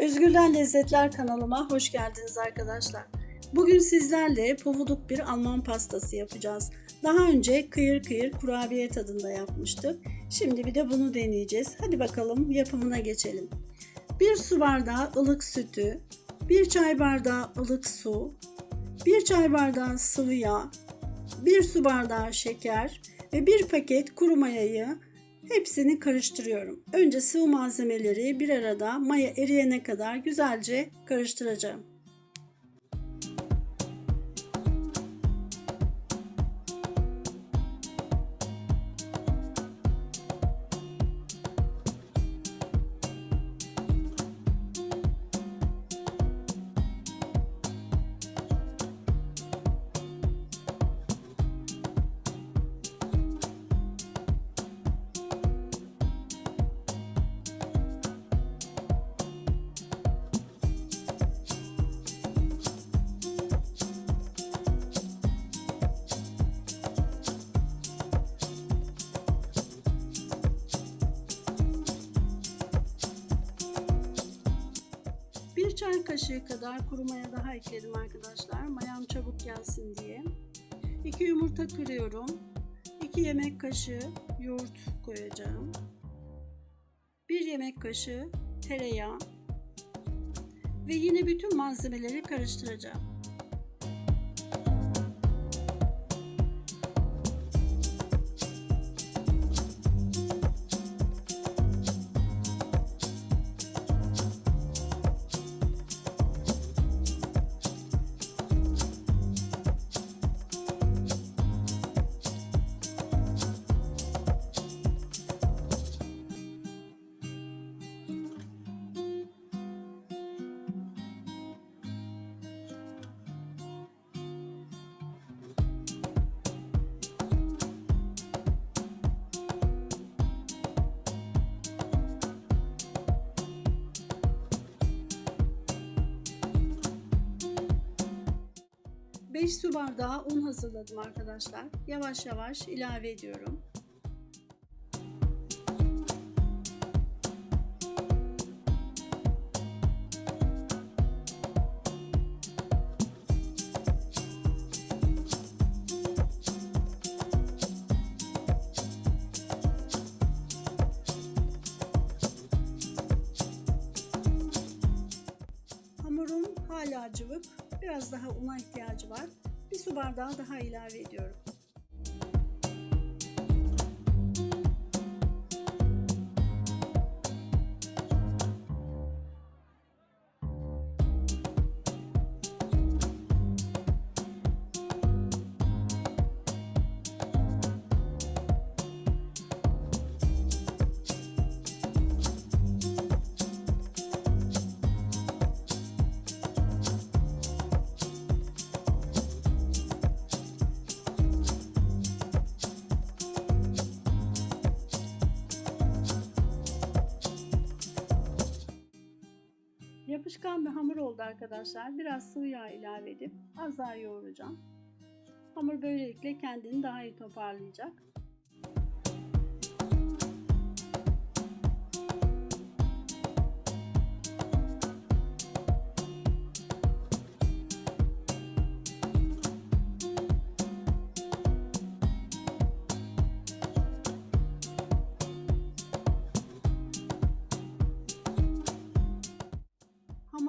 Özgür'den Lezzetler kanalıma hoş geldiniz arkadaşlar. Bugün sizlerle pofuduk bir Alman pastası yapacağız. Daha önce kıyır kıyır kurabiye tadında yapmıştık. Şimdi bir de bunu deneyeceğiz. Hadi bakalım yapımına geçelim. 1 su bardağı ılık sütü, 1 çay bardağı ılık su, 1 çay bardağı sıvı yağ, 1 su bardağı şeker ve 1 paket kuru mayayı hepsini karıştırıyorum. Önce sıvı malzemeleri bir arada maya eriyene kadar güzelce karıştıracağım. Kaşığı kadar kuru maya daha ekledim arkadaşlar. Mayam çabuk gelsin diye. 2 yumurta kırıyorum. 2 yemek kaşığı yoğurt koyacağım. 1 yemek kaşığı tereyağı. Ve yine bütün malzemeleri karıştıracağım. Beş su bardağı un hazırladım arkadaşlar. Yavaş yavaş ilave ediyorum. Hamurum hala cıvık. Biraz daha una ihtiyacı var. Bir su bardağı daha ilave ediyorum. Yapışkan bir hamur oldu arkadaşlar. Biraz sıvı yağ ilave edip az daha yoğuracağım. Hamur böylelikle kendini daha iyi toparlayacak.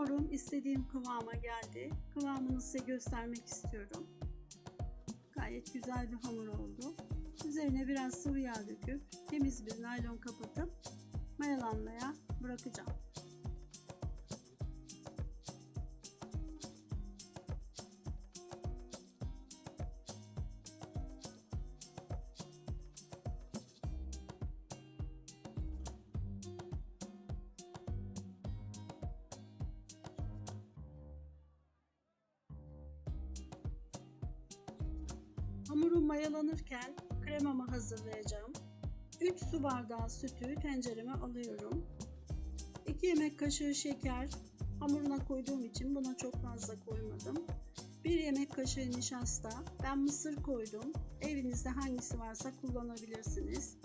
Hamurum istediğim kıvama geldi. Kıvamını size göstermek istiyorum. Gayet güzel bir hamur oldu. Üzerine biraz sıvı yağ döküp temiz bir naylon kapatıp mayalanmaya bırakacağım. Hamurum mayalanırken kremamı hazırlayacağım. 3 su bardağı sütü tencereme alıyorum. 2 yemek kaşığı şeker hamuruna koyduğum için buna çok fazla koymadım. 1 yemek kaşığı nişasta. Ben mısır koydum. Evinizde hangisi varsa kullanabilirsiniz.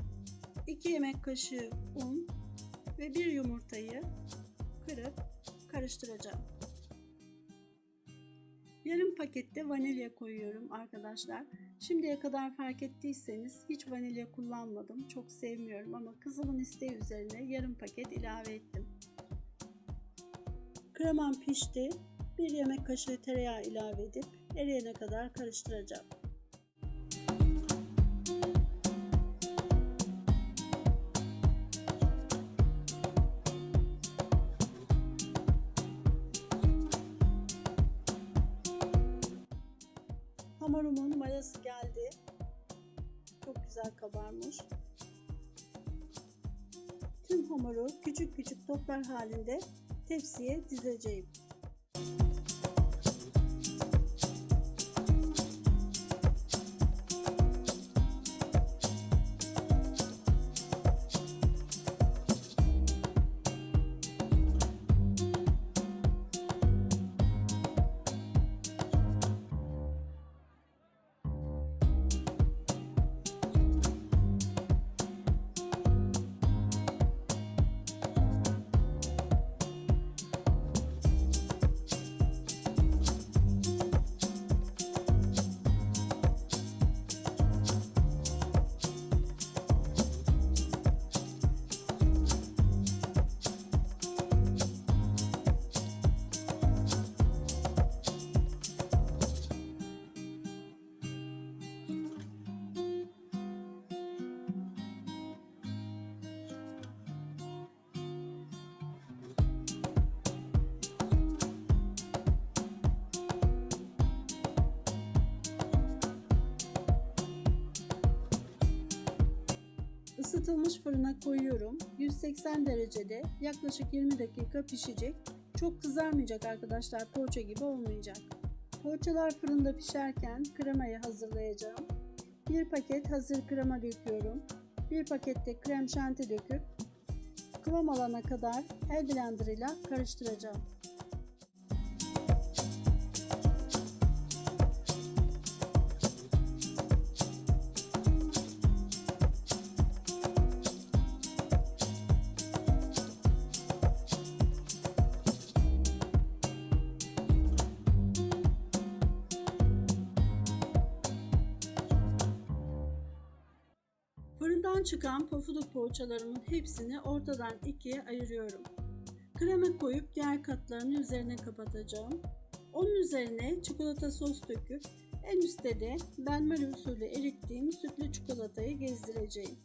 2 yemek kaşığı un ve bir yumurtayı kırıp karıştıracağım. Yarım pakette vanilya koyuyorum arkadaşlar. Şimdiye kadar fark ettiyseniz hiç vanilya kullanmadım. Çok sevmiyorum ama kızımın isteği üzerine yarım paket ilave ettim. Kremam pişti. Bir yemek kaşığı tereyağı ilave edip eriyene kadar karıştıracağım. Hamurumun mayası geldi. Çok güzel kabarmış. Tüm hamuru küçük küçük toplar halinde tepsiye dizeceğim. Isıtılmış fırına koyuyorum. 180 derecede yaklaşık 20 dakika pişecek. Çok kızarmayacak arkadaşlar. Poğaça gibi olmayacak. Poğaçalar fırında pişerken kremayı hazırlayacağım. Bir paket hazır krema döküyorum. Bir pakette krem şanti döküp kıvam alana kadar el blenderıyla karıştıracağım. Fırından çıkan pofuduk poğaçalarımın hepsini ortadan ikiye ayırıyorum. Krema koyup diğer katlarını üzerine kapatacağım. Onun üzerine çikolata sos döküp en üstte de benmari usulü erittiğim sütlü çikolatayı gezdireceğim.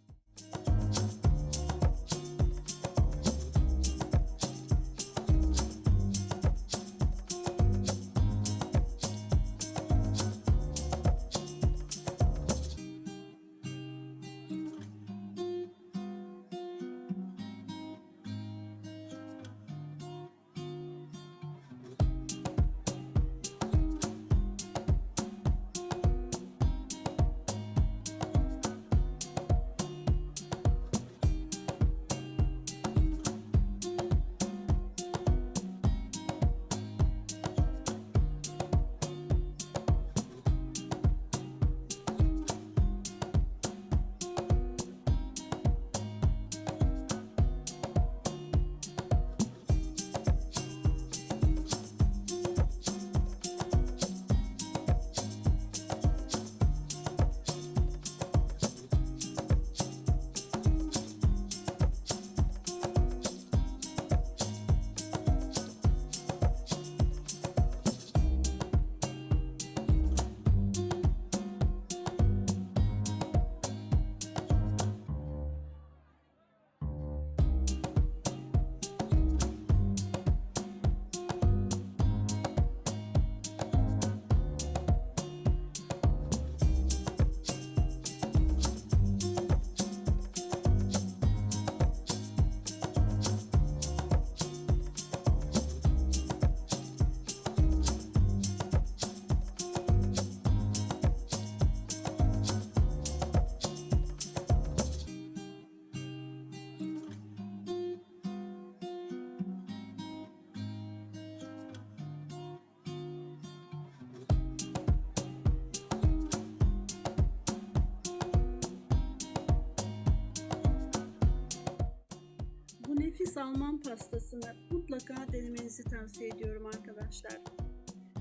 Nefis Alman pastasını mutlaka denemenizi tavsiye ediyorum arkadaşlar.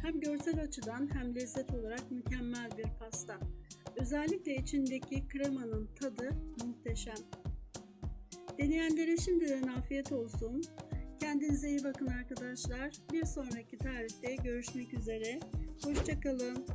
Hem görsel açıdan hem lezzet olarak mükemmel bir pasta. Özellikle içindeki kremanın tadı muhteşem. Deneyenlere şimdiden afiyet olsun. Kendinize iyi bakın arkadaşlar. Bir sonraki tarifte görüşmek üzere. Hoşçakalın.